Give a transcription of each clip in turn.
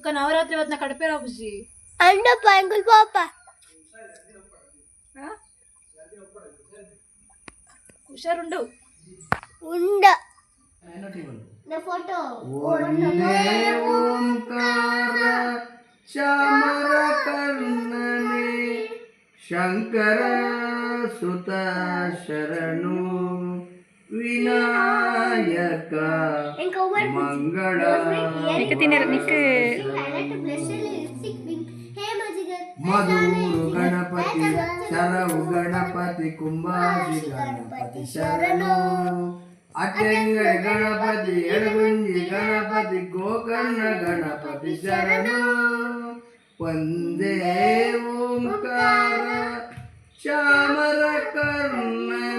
ఒక నవరాత్రి వద్ద కడిపేరా బుజ్జి? అండ్ పాప. హుషారు ఉండ. నా శంకర సుత శరణు ವಿನಾಯಕ ఇంకా ఒకటి ಮಂಗಳ ನಿಕ್ಕ ತಿನ್ನರ ನಿಕ್ಕ ಮಧುರು ಗಣಪತಿ ಶರವು ಗಣಪತಿ ಕುಂಭಾಸಿ ಗಣಪತಿ ಶರಣು ಅಟ್ಟೆಂಗಡ ಗಣಪತಿ ಎಡಗುಂಜಿ ಗಣಪತಿ ಗೋಕರ್ಣ ಗಣಪತಿ ಶರಣು ಒಂದೇ ಓಂಕಾರ ಚಾಮರ ಕರ್ಣನೆ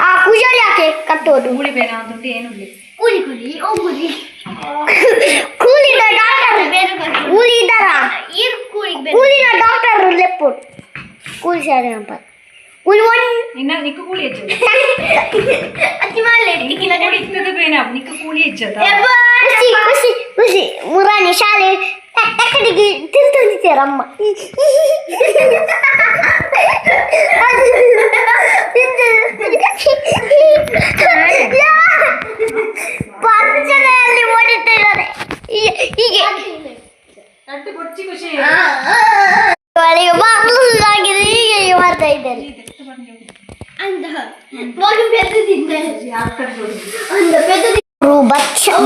ಆ ಕುಜಾರಿ ಯಾಕೆ ಕಟ್ಟೋದು ಕೂಳಿ ಬೇಡ ದುಡ್ಡು ಏನು ಇಲ್ಲ ಕೂಲಿ ಕೂಲಿ ಓ ಕೂಲಿ ಕೂಲಿನ ಡಾಕ್ಟರ್ ಕೂಲಿ ಇದ್ದಾರ ಕೂಲಿನ ಡಾಕ್ಟರ್ ಲೆಪ್ಪು ಕೂಲಿ ಸರಿ ಅಂತ ಕೂಲಿ ಒಂದು ಇನ್ನ ನಿಕ್ಕ ಕೂಲಿ ಹೆಚ್ಚದ ಅತಿ ಮಾಡಲಿ ಕೂಲಿ ಇತ್ತದ ಬೇನ ನಿಕ್ಕ ಕೂಲಿ ಹೆಚ್ಚದ ಖುಷಿ ಖುಷಿ ಖುಷಿ ಮುರಾಣಿ ಶಾಲೆ ಟಕ್ಕಡಿಗೆ ತಿಂತಂದಿದ್ದೀರಮ್ಮ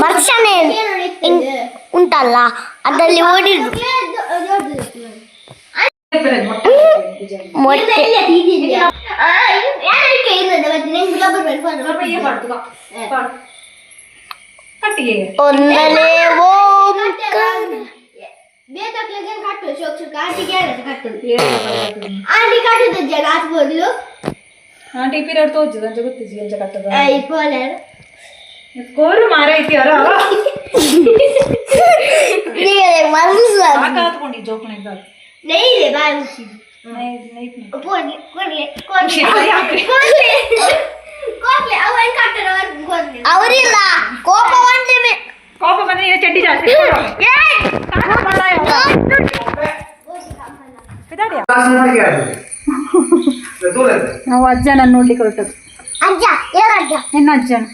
ಪಂಚನೆಯಲ್ಲಿ ಅದರಲ್ಲಿ ಇದ್ದಾರೆ ಹೀಗೆ ಅಟ್ಟು ಕೊಚ್ಚಿ ಖುಷಿ ಅವಳಿಗೆ ಮಕ್ಕಳು ಆಗಿದೆ ಹೀಗೆ ಮಾಡ್ತಾ ಇದ್ದಾರೆ ಅಂದ ಮಗು ಬೆದ್ದು ತಿಂತಾರೆ ಒಂದು ಬೆದ್ದು ಭಕ್ಷ ಭಕ್ಷಣೆ ಇನ್- ಉಂಟಲ್ಲ ಅದರಲ್ಲಿ ಓಡಿದ್ರು नहीं नहीं कोण कोण ले कोण ले कोण ले ಅವನ್ ಕಾಟರವರ ಕೋನ್ ले ಅವರಿಲ್ಲ ಕೋಪ ಬಂದ್ರೆ ಮೇ ಕೋಪ ಬಂದ್ರೆ ಈ ಚಡ್ಡಿ ಜಾಸ್ತಿ ಏ ಕಾಟ ಬಳ್ಳಾಯ ಬಿಡಾಡಿ ಕ್ಲಾಸ್ ಮಾಡಿ ಆದ್ರೆ ದೂರ ನಾವು ಅಜ್ಜನ ನೋಡ್ಲಿಕ್ಕೆ ಹೊರಟದ್ದು ಅಜ್ಜ ಯಾರ ಅಜ್ಜ ನಿನ್ನ ಅಜ್ಜನ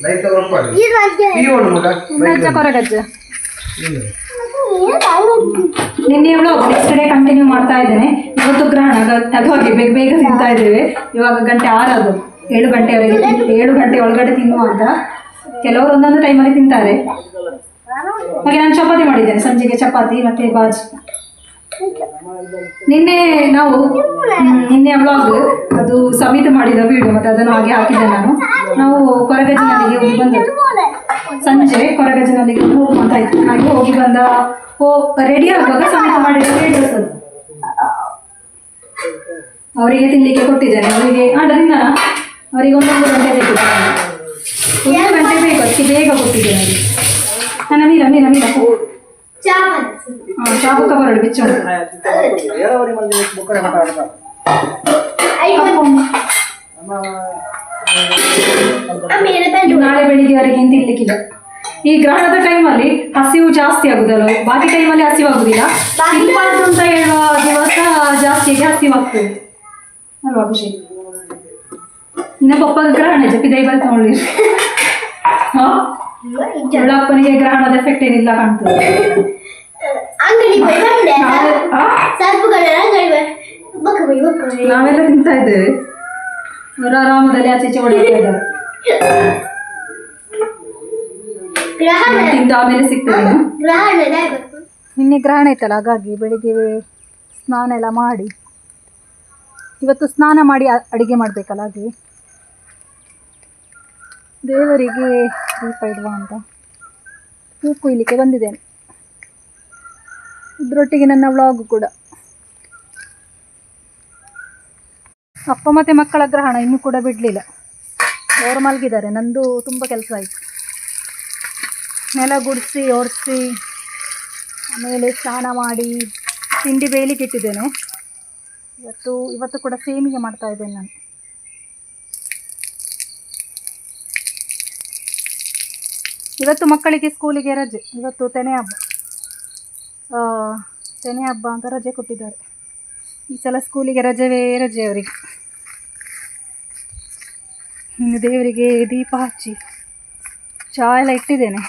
ಲೈಟ್ ಅವರ್ ಪಾಡಿ ಈ ಅಜ್ಜ ಈ ಒಂದು ಮಗ ಅಜ್ಜ ಕೊರಗಜ್ಜ ನಿನ್ನೆ ಇವಳು ನೆಕ್ಸ್ಟ್ ಡೇ ಕಂಟಿನ್ಯೂ ಮಾಡ್ತಾ ಇದ್ದೇನೆ. ಇವತ್ತು ಗ್ರಹಣ ಅದು- ಹಾಗೆ ಬೇಗ ಬೇಗ ತಿಂತಾ ಇದ್ದೇವೆ. ಇವಾಗ ಗಂಟೆ ಆರದು ಏಳು ಗಂಟೆವರೆಗೆ ಏಳು ಗಂಟೆ ಒಳಗಡೆ ತಿನ್ನುವ ಅಂತ. ಕೆಲವರು ಒಂದೊಂದು ಟೈಮಲ್ಲಿ ತಿಂತಾರೆ. ಹಾಗೆ ನಾನು ಚಪಾತಿ ಮಾಡಿದ್ದೇನೆ. ಸಂಜೆಗೆ ಚಪಾತಿ ಮತ್ತೆ ಬಾಜಿ. ನಿನ್ನೆ ನಾವು ನಿನ್ನೆ ವ್ಲಾಗ್ ಅದು ಸಮಿತ ಮಾಡಿದ ವಿಡಿಯೋ ಮತ್ತೆ ಅದನ್ನು ಹಾಗೆ ಹಾಕಿದ್ದೆ ನಾನು. ನಾವು ಕೊರಗಜ್ಜಿನಲ್ಲಿಗೆ ಹೋಗಿ ಬಂದದ್ದು. ಸಂಜೆ ಕೊರಗಜ್ಜಿನಲ್ಲಿಗೆ ಒಂದು ಹೋಗುವ ಅಂತ ಇತ್ತು. ಹಾಗೆ ಹೋಗಿ ಬಂದ ಓ ರೆಡಿ ಆಗುವಾಗ ಸಮಿತ ಮಾಡಿ ಡ್ರೆಸ್ ಅದು ಅವರಿಗೆ ತಿನ್ಲಿಕ್ಕೆ ಕೊಟ್ಟಿದ್ದೇನೆ ಅವರಿಗೆ ಅದರಿಂದ ಅವರಿಗೆ ಒಂದೊಂದು ಗಂಟೆ ಬೇಕು. ಒಂದು ಗಂಟೆ ಬೇಕು. ಅದಕ್ಕೆ ಬೇಗ ಕೊಟ್ಟಿದ್ದೇನೆ ನನ್ನ ಮೀರ ಮೀರ ಮೀರ. ಚಾಪು ಕಬರಡು ಬಿಚ್ಚು. ಬಿಚ್ಚೋಣ ನಾಳೆ ಬೆಳಿಗ್ಗೆವರೆಗೆ ಅಂತ ತಿನ್ಲಿಕ್ಕಿಲ್ಲ ಈ ಗ್ರಹಣದ ಟೈಮಲ್ಲಿ ಹಸಿವು ಜಾಸ್ತಿ ಆಗುದಲ್ಲ ಬಾಕಿ ಟೈಮಲ್ಲಿ ಹಸಿವಾಗುದಿಲ್ಲ. ಇಪ್ಪತ್ತು ಅಂತ ಹೇಳುವ ದಿವಸ ಜಾಸ್ತಿಗೆ ಹಸಿವಾಗ್ತದೆ. ಅಲ್ವಾ ಖುಷಿ ಇನ್ನ ಪಪ್ಪ ಗ್ರಹಣ ಜಪ್ಪಿ ದೈ ಬರ್ತಾ ಹಾ? ಇವಳ ಅಪ್ಪನಿಗೆ ಗ್ರಹಣದ ಎಫೆಕ್ಟ್ ಏನಿಲ್ಲ ಕಾಣ್ತದೆ. ನಾವೆಲ್ಲ ತಿಂತಾ ಇದ್ದೇವೆ. ಆರಾಮದಲ್ಲಿ ಆಚೆ ಇದ್ದಾರೆ. ತಿಂದು ಆಮೇಲೆ ಸಿಗ್ತದೆ ನಿನ್ನೆ ಗ್ರಹಣ ಇತ್ತಲ್ಲ ಹಾಗಾಗಿ ಬೆಳಿಗ್ಗೆ ಸ್ನಾನ ಎಲ್ಲ ಮಾಡಿ. ಇವತ್ತು ಸ್ನಾನ ಮಾಡಿ ಅಡುಗೆ ಅಡಿಗೆ ಮಾಡಬೇಕಲ್ಲ ಹಾಗೆ. ದೇವರಿಗೆ ದೀಪ ಇಡುವ ಅಂತ. ಹೂ ಕುಯ್ಲಿಕ್ಕೆ ಬಂದಿದ್ದೇನೆ. ಇದರೊಟ್ಟಿಗೆ ನನ್ನ ವ್ಲಾಗ್ ಕೂಡ. ಅಪ್ಪ ಮತ್ತು ಮಕ್ಕಳ ಗ್ರಹಣ ಇನ್ನೂ ಕೂಡ ಬಿಡಲಿಲ್ಲ. ಅವರು ಮಲಗಿದ್ದಾರೆ. ನಂದು ತುಂಬ ಕೆಲಸ ಆಯಿತು. ನೆಲ ಗುಡಿಸಿ, ಒರೆಸಿ, ಆಮೇಲೆ ಸ್ನಾನ ಮಾಡಿ, ತಿಂಡಿ ಬೇಯಲಿಕ್ಕೆ ಇಟ್ಟಿದ್ದೇನೆ. ಇವತ್ತು ಇವತ್ತು ಕೂಡ ಸೇಮಿಗೆ ಮಾಡ್ತಾ ಇದ್ದೇನೆ ನಾನು. ಇವತ್ತು ಮಕ್ಕಳಿಗೆ ಸ್ಕೂಲಿಗೆ ರಜೆ. ಇವತ್ತು ತೆನೆ ಹಬ್ಬ. ತೆನೆ ಹಬ್ಬ ಅಂತ ರಜೆ ಕೊಟ್ಟಿದ್ದಾರೆ. ಈ ಸಲ ಸ್ಕೂಲಿಗೆ ರಜವೇ ರಜೆ ಅವರಿಗೆ ಇನ್ನು ದೇವರಿಗೆ ದೀಪ ಹಚ್ಚಿ ಚಹಾ ಎಲ್ಲ ಇಟ್ಟಿದ್ದೇನೆ.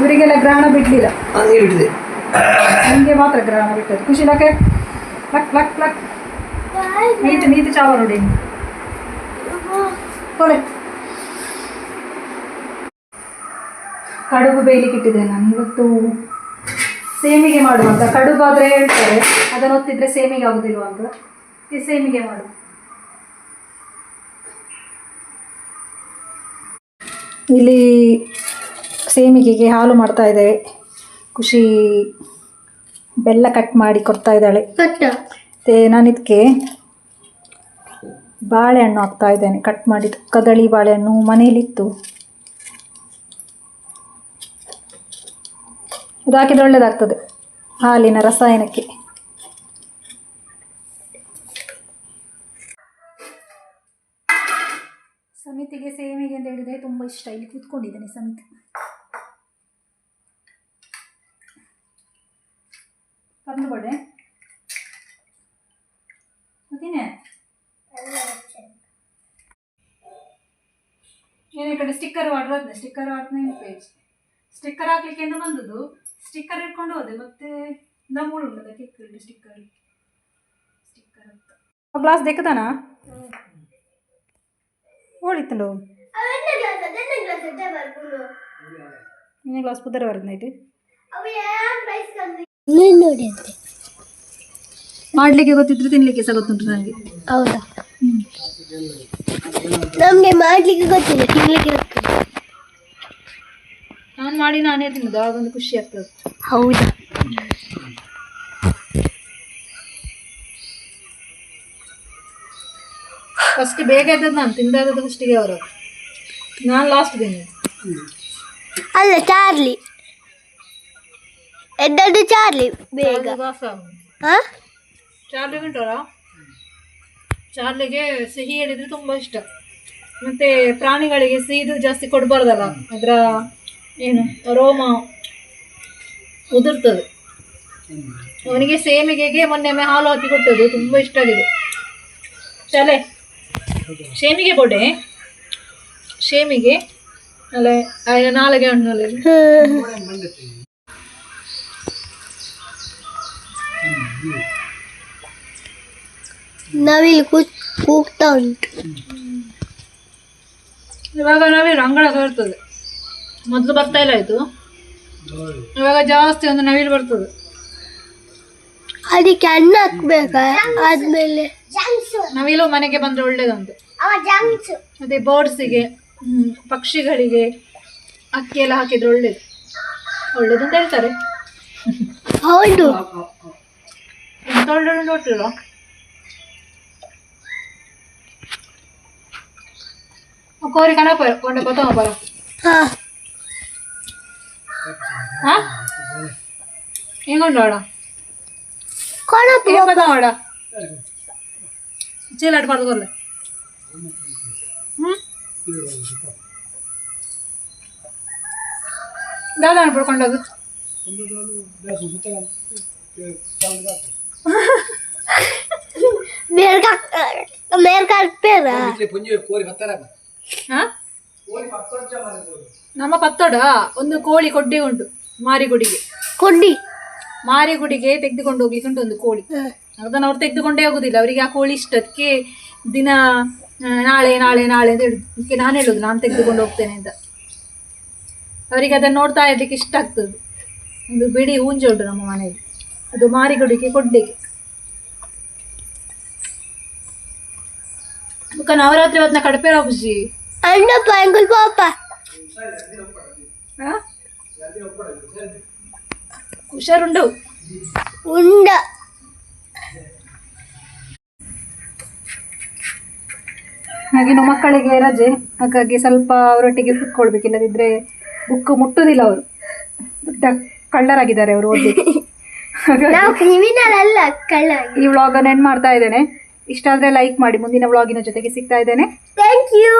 ಇವರಿಗೆಲ್ಲ ಗ್ರಹಣ ಬಿಡಲಿಲ್ಲ. ಹಂಗೆ ಬಿಟ್ಟಿದೆ. ಮಾತ್ರ ಗ್ರಹಣ ಬಿಟ್ಟದ್ದು. ಖುಷಿ ಲಕ್ಕೆ ಲಕ್ ಲಕ್ ಲಕ್. ನೀತು ನೀತು ಚಾವ ನೋಡಿ. ಕೊಲೆ. ಕಡುಬು ಬೇಯಲಿಕ್ಕೆ ಇಟ್ಟಿದ್ದೆ ನಾನು ಇವತ್ತು. ಸೇಮಿಗೆ ಮಾಡುವಂತ ಕಡುಬು ಆದರೆ ಹೇಳ್ತಾರೆ. ಅದನ್ನು ಒತ್ತಿದ್ರೆ ಸೇಮಿಗೆ ಆಗುದಿಲ್ವ ಅಂತ. ಈ ಸೇಮಿಗೆ ಮಾಡು ಇಲ್ಲಿ ಸೇಮಿಗೆಗೆ ಹಾಲು ಮಾಡ್ತಾ ಇದ್ದೇವೆ ಖುಷಿ ಬೆಲ್ಲ ಕಟ್ ಮಾಡಿ ಕೊಡ್ತಾ ಇದ್ದಾಳೆ. ಮತ್ತೆ ನಾನು ಇದಕ್ಕೆ ಬಾಳೆಹಣ್ಣು ಹಾಕ್ತಾ ಇದ್ದೇನೆ. ಕಟ್ ಮಾಡಿದ್ದು ಕದಳಿ ಬಾಳೆಹಣ್ಣು ಮನೇಲಿತ್ತು. ಇದು ಹಾಕಿದ್ರೆ ಒಳ್ಳೆಯದಾಗ್ತದೆ ಹಾಲಿನ ರಸಾಯನಕ್ಕೆ. ಸಮಿತಿಗೆ ಸೇಮಿಗೆ ಅಂತ ಹೇಳಿದರೆ ತುಂಬ ಇಷ್ಟ. ಇಲ್ಲಿ ಕೂತ್ಕೊಂಡಿದ್ದೇನೆ ಸಮಿತಿ. ಮತ್ತೇನೆ ಈ ಕಡೆ sticker order sticker order page sticker ಹಾಕ್ಲಿಕ್ಕೆ ಅಂತ ಬಂದದ್ದು? ಸ್ಟಿಕ್ಕರ್ ಇಟ್ಕೊಂಡು ಹೋದೆ ಮತ್ತೆ ನಮ್ಮೂಳು ಉಂಟು ಅದಕ್ಕೆ ಸ್ಟಿಕ್ಕರ್ ಸ್ಟಿಕ್ಕರ್ ಅಂತ. ಗ್ಲಾಸ್ ದೆಕ್ಕತಾನ ಓಡಿತ್ತಂಡು ನಿನ್ನೆ ಗ್ಲಾಸ್ ಪುದರ ನೋಡಿ ಅಂತೆ. ಮಾಡ್ಲಿಕ್ಕೆ ಗೊತ್ತಿದ್ರೆ ತಿನ್ಲಿಕ್ಕೆ ಸಹ ಗೊತ್ತುಂಟು ನನಗೆ. ಹೌದಾ? ನಮ್ಗೆ ಮಾಡ್ಲಿಕ್ಕೆ ಗೊತ್ತಿಲ್ಲ ತಿನ್ಲಿಕ್ಕೆ ಗೊತ್ತಿಲ್ಲ. ನಾನು ಮಾಡಿ ನಾನೇ ತಿನ್ನೋದು ಆಗೊಂದು ಖುಷಿ ಆಗ್ತದೆ. ಹೌದಾ? ಫಸ್ಟ್ ಬೇಗ ಎದ್ದದ್ದು ನಾನು ತಿಂದಾದದ್ದು ಫಸ್ಟಿಗೆ ಅವರು. ನಾನು ಲಾಸ್ಟ್ ತಿಂದೆ ಅಲ್ಲ ಚಾರ್ಲಿ ಎದ್ದದ್ದು ಚಾರ್ಲಿ ಬೇಗ. ಹಾ ಚಾರ್ಲಿ ಉಂಟಲ್ಲ? ಚಾರ್ಲಿಗೆ ಸಿಹಿ ಹೇಳಿದ್ರೆ ತುಂಬ ಇಷ್ಟ. ಮತ್ತೆ ಪ್ರಾಣಿಗಳಿಗೆ ಸಿಹಿದು ಜಾಸ್ತಿ ಕೊಡಬಾರ್ದಲ್ಲ ಅದರ ಏನು ರೋಮ ಉದುರ್ತದೆ. ಅವನಿಗೆ ಸೇಮಿಗೆಗೆ ಮೊನ್ನೆ ಹಾಲು ಹಾಕಿ ಕೊಟ್ಟದ್ದು ತುಂಬ ಇಷ್ಟ ಆಗಿದೆ. ಚಲೆ ಶೇಮಿಗೆ ಕೊಡೆ. ಶೇಮಿಗೆ ಅಲ್ಲ ನಾಳೆಗೆ ಹಣ್ಣಲ್ಲಿ ನವಿಲು ಕೂತ್ ಕೂಗ್ತಾ ಉಂಟು. ಇವಾಗ ನವಿಲು ಅಂಗಳ ಬರ್ತದೆ ಮೊದಲು ಬರ್ತಾ ಇಲ್ಲ ಆಯ್ತು ಇವಾಗ ಜಾಸ್ತಿ ಒಂದು ನವಿಲು ಬರ್ತದೆ. ಅದಕ್ಕೆ ಅಣ್ಣ ಹಾಕ್ಬೇಕಾ? ಆದ್ಮೇಲೆ ನವಿಲು ಮನೆಗೆ ಬಂದ್ರೆ ಒಳ್ಳೇದಂತೆ. ಮತ್ತೆ ಬರ್ಡ್ಸಿಗೆ ಪಕ್ಷಿಗಳಿಗೆ ಅಕ್ಕಿ ಎಲ್ಲ ಹಾಕಿದ್ರೆ ಒಳ್ಳೇದು. ಒಳ್ಳೇದು ಅಂತ ಹೇಳ್ತಾರೆ. ಹೌದು. 떨리는 거 들어. கோரி கணா போயிரு உன்னை பார்த்தவங்க போயிரும் ஆ எங்கோண்டா கோடா ஏன் பார்த்தா வாடா சீலாட்டு பார்த்து கொள்ள దాదాపు పడుకుండదు ನಮ್ಮ ಪತ್ತೋಡ ಒಂದು ಕೋಳಿ ಕೊಡ್ಡಿ ಉಂಟು ಮಾರಿಗುಡಿಗೆ. ಕೊಡ್ಡಿ? ಮಾರಿಗುಡಿಗೆ ತೆಗೆದುಕೊಂಡು ಹೋಗ್ಲಿಕ್ಕೆ ಉಂಟು ಒಂದು ಕೋಳಿ. ಅದನ್ನು ಅವ್ರು ತೆಗೆದುಕೊಂಡೇ ಹೋಗುದಿಲ್ಲ ಅವರಿಗೆ ಆ ಕೋಳಿ ಇಷ್ಟ. ಅದಕ್ಕೆ ದಿನ ನಾಳೆ ನಾಳೆ ನಾಳೆ ಅಂತ ಹೇಳುದು. ಅದಕ್ಕೆ ನಾನು ಹೇಳುದು ನಾನು ತೆಗೆದುಕೊಂಡು ಹೋಗ್ತೇನೆ ಅಂತ. ಅವರಿಗೆ ಅದನ್ನು ನೋಡ್ತಾ ಇರ್ಲಿಕ್ಕೆ ಇಷ್ಟ ಆಗ್ತದೆ. ಒಂದು ಬಿಡಿ ಹೂಂಜೆ ಉಂಟು ನಮ್ಮ ಮನೆಯಲ್ಲಿ. ಅದು ಮಾರಿಗುಡಿಗೆ ಕೊಡ್ಲಿಕ್ಕೆ. ಮುಖ ನವರಾತ್ರಿ ಹೊತ್ತಿನ ಕಡಪೆ ಖುಷಿ ಅಣ್ಣಪ್ಪ ಪಂಗುಲ್ ಪಾಪ. ಹುಷಾರುಂಡು. ಉಂಡ. ಹಾಗೆ ನಮ್ಮ ಮಕ್ಕಳಿಗೆ ರಜೆ. ಹಾಗಾಗಿ ಸ್ವಲ್ಪ ಅವರೊಟ್ಟಿಗೆ ಕುತ್ಕೊಳ್ಬೇಕು ಬುಕ್ ಮುಟ್ಟುದಿಲ್ಲ ಅವರು. ದೊಡ್ಡ ಕಳ್ಳರಾಗಿದ್ದಾರೆ ಅವರು ಓದಿ ಹಾಗಾಗಿ ನಾವು ಕ್ರಿಮಿನಲ್ ಅಲ್ಲ ಕಳ್ಳ ಈ ವ್ಲಾಗನ್ನು ಎಂಡ್ ಮಾಡ್ತಾ ಇದ್ದೇನೆ. ಇಷ್ಟ ಆದರೆ ಲೈಕ್ ಮಾಡಿ ಮುಂದಿನ ವ್ಲಾಗಿನ ಜೊತೆಗೆ ಸಿಗ್ತಾ ಇದ್ದೇನೆ. Thank you